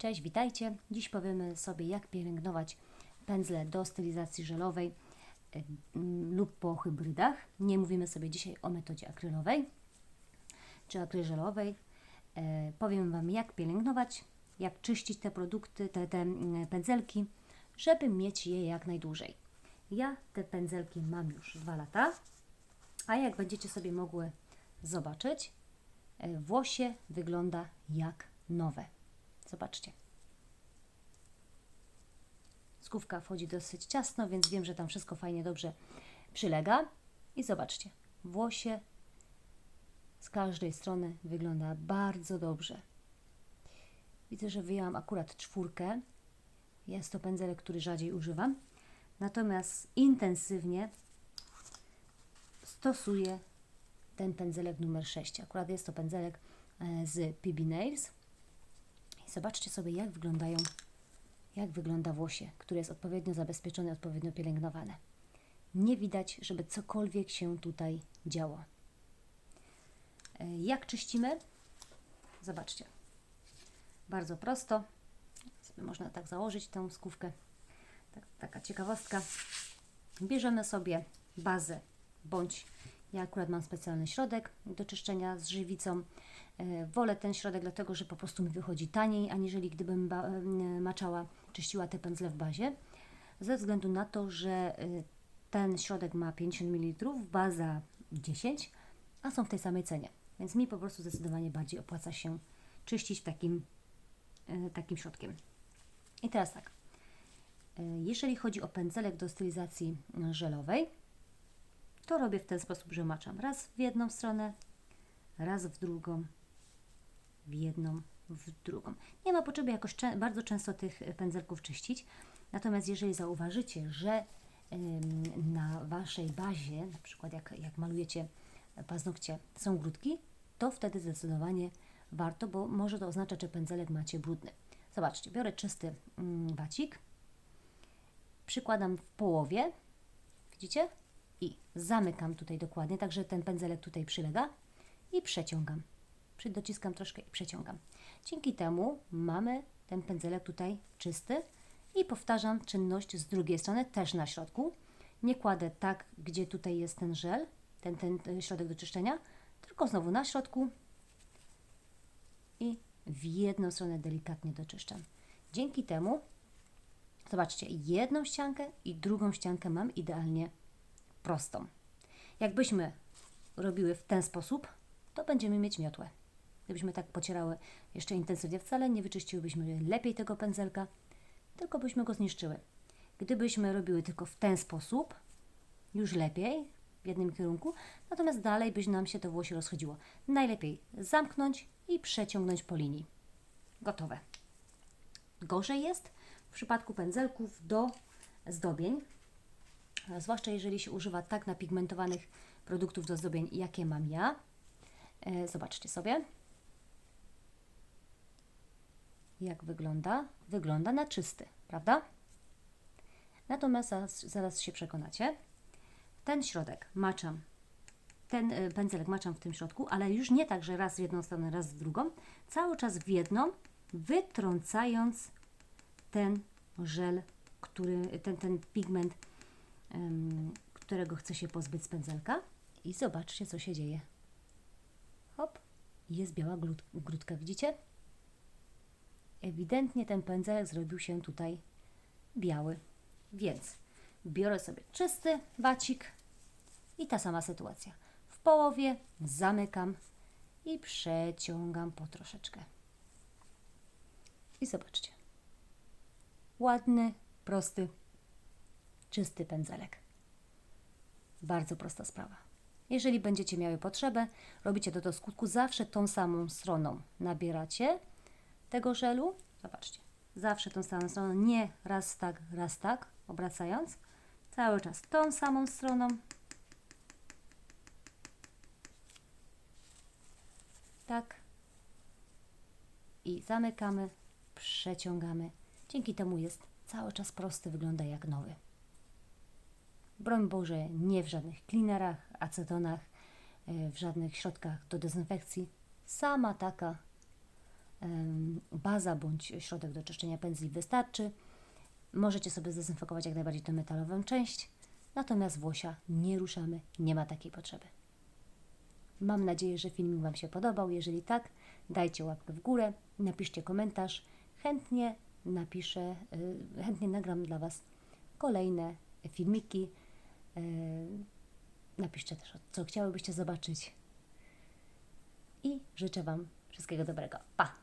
Cześć, witajcie. Dziś powiemy sobie, jak pielęgnować pędzle do stylizacji żelowej lub po hybrydach. Nie mówimy sobie dzisiaj o metodzie akrylowej czy akryżelowej. E, powiem Wam, jak pielęgnować, jak czyścić te produkty, te, te mm, pędzelki, żeby mieć je jak najdłużej. Ja te pędzelki mam już dwa lata, a jak będziecie sobie mogły zobaczyć, e, włosie wygląda jak nowe. Zobaczcie. Skówka wchodzi dosyć ciasno, więc wiem, że tam wszystko fajnie, dobrze przylega. I zobaczcie, włosie z każdej strony wygląda bardzo dobrze. Widzę, że wyjęłam akurat czwórkę. Jest to pędzelek, który rzadziej używam. Natomiast intensywnie stosuję ten pędzelek numer 6. Akurat jest to pędzelek e, z PB Nails. Zobaczcie sobie, jak wyglądają, jak wygląda włosie, które jest odpowiednio zabezpieczone, odpowiednio pielęgnowane. Nie widać, żeby cokolwiek się tutaj działo. E, Jak czyścimy? Zobaczcie. Bardzo prosto. Można tak założyć tę skówkę. Tak, taka ciekawostka. Bierzemy sobie bazę bądź ja akurat mam specjalny środek do czyszczenia z żywicą. E, Wolę ten środek, dlatego że po prostu mi wychodzi taniej, aniżeli gdybym e, maczała, czyściła te pędzle w bazie. Ze względu na to, że e, ten środek ma 50 ml, baza 10, a są w tej samej cenie. Więc mi po prostu zdecydowanie bardziej opłaca się czyścić takim, takim środkiem. I teraz tak. Jeżeli chodzi o pędzelek do stylizacji żelowej, to robię w ten sposób, że maczam raz w jedną stronę, raz w drugą, w jedną, w drugą. Nie ma potrzeby jakoś bardzo często tych pędzelków czyścić. Natomiast jeżeli zauważycie, że na Waszej bazie, na przykład jak, jak malujecie paznokcie, są grudki, to wtedy zdecydowanie warto, bo może to oznaczać, że pędzelek macie brudny. Zobaczcie, biorę czysty mm, wacik, przykładam w połowie, widzicie? I zamykam tutaj dokładnie, tak że ten pędzelek tutaj przylega i przeciągam. Dociskam troszkę i przeciągam. Dzięki temu mamy ten pędzelek tutaj czysty i powtarzam czynność z drugiej strony, też na środku. Nie kładę tak, gdzie tutaj jest ten żel, ten, ten środek do czyszczenia, tylko znowu na środku i w jedną stronę delikatnie doczyszczam. Dzięki temu, zobaczcie, jedną ściankę i drugą ściankę mam idealnie prostą. Jakbyśmy robiły w ten sposób, to będziemy mieć miotłę. Gdybyśmy tak pocierały jeszcze intensywnie, wcale nie wyczyściłybyśmy lepiej tego pędzelka, tylko byśmy go zniszczyły. Gdybyśmy robiły tylko w ten sposób, już lepiej, w jednym kierunku, natomiast dalej by nam się to włosie rozchodziło. Najlepiej zamknąć i przeciągnąć po linii. Gotowe. Gorzej jest w przypadku pędzelków do zdobień, zwłaszcza jeżeli się używa tak napigmentowanych produktów do zdobień, jakie mam ja. E, Zobaczcie sobie, jak wygląda. Wygląda na czysty, prawda? Natomiast zaraz, zaraz się przekonacie. Ten środek maczam, ten e, pędzelek maczam w tym środku, ale już nie tak, że raz w jedną stronę, raz w drugą. Cały czas w jedną, wytrącając ten żel, który, ten, ten pigment, którego chcę się pozbyć z pędzelka. I zobaczcie, co się dzieje. Hop, jest biała grudka, widzicie? Ewidentnie ten pędzelek zrobił się tutaj biały. Więc biorę sobie czysty wacik i ta sama sytuacja. W połowie zamykam i przeciągam po troszeczkę. I zobaczcie. Ładny, prosty, czysty pędzelek. Bardzo prosta sprawa. Jeżeli będziecie miały potrzebę, robicie to do skutku zawsze tą samą stroną. Nabieracie tego żelu. Zobaczcie. Zawsze tą samą stroną, nie raz tak, raz tak, obracając. Cały czas tą samą stroną. Tak. I zamykamy, przeciągamy. Dzięki temu jest cały czas prosty, wygląda jak nowy. Broń Boże, nie w żadnych cleanerach, acetonach, e, w żadnych środkach do dezynfekcji. Sama taka baza bądź środek do czyszczenia pędzli wystarczy. Możecie sobie zdezynfekować jak najbardziej tę metalową część, natomiast włosia nie ruszamy, nie ma takiej potrzeby. Mam nadzieję, że filmik Wam się podobał. Jeżeli tak, dajcie łapkę w górę, napiszcie komentarz. Chętnie napiszę, y, chętnie nagram dla Was kolejne filmiki. Y, Napiszcie też, co chciałybyście zobaczyć. I życzę Wam wszystkiego dobrego. Pa!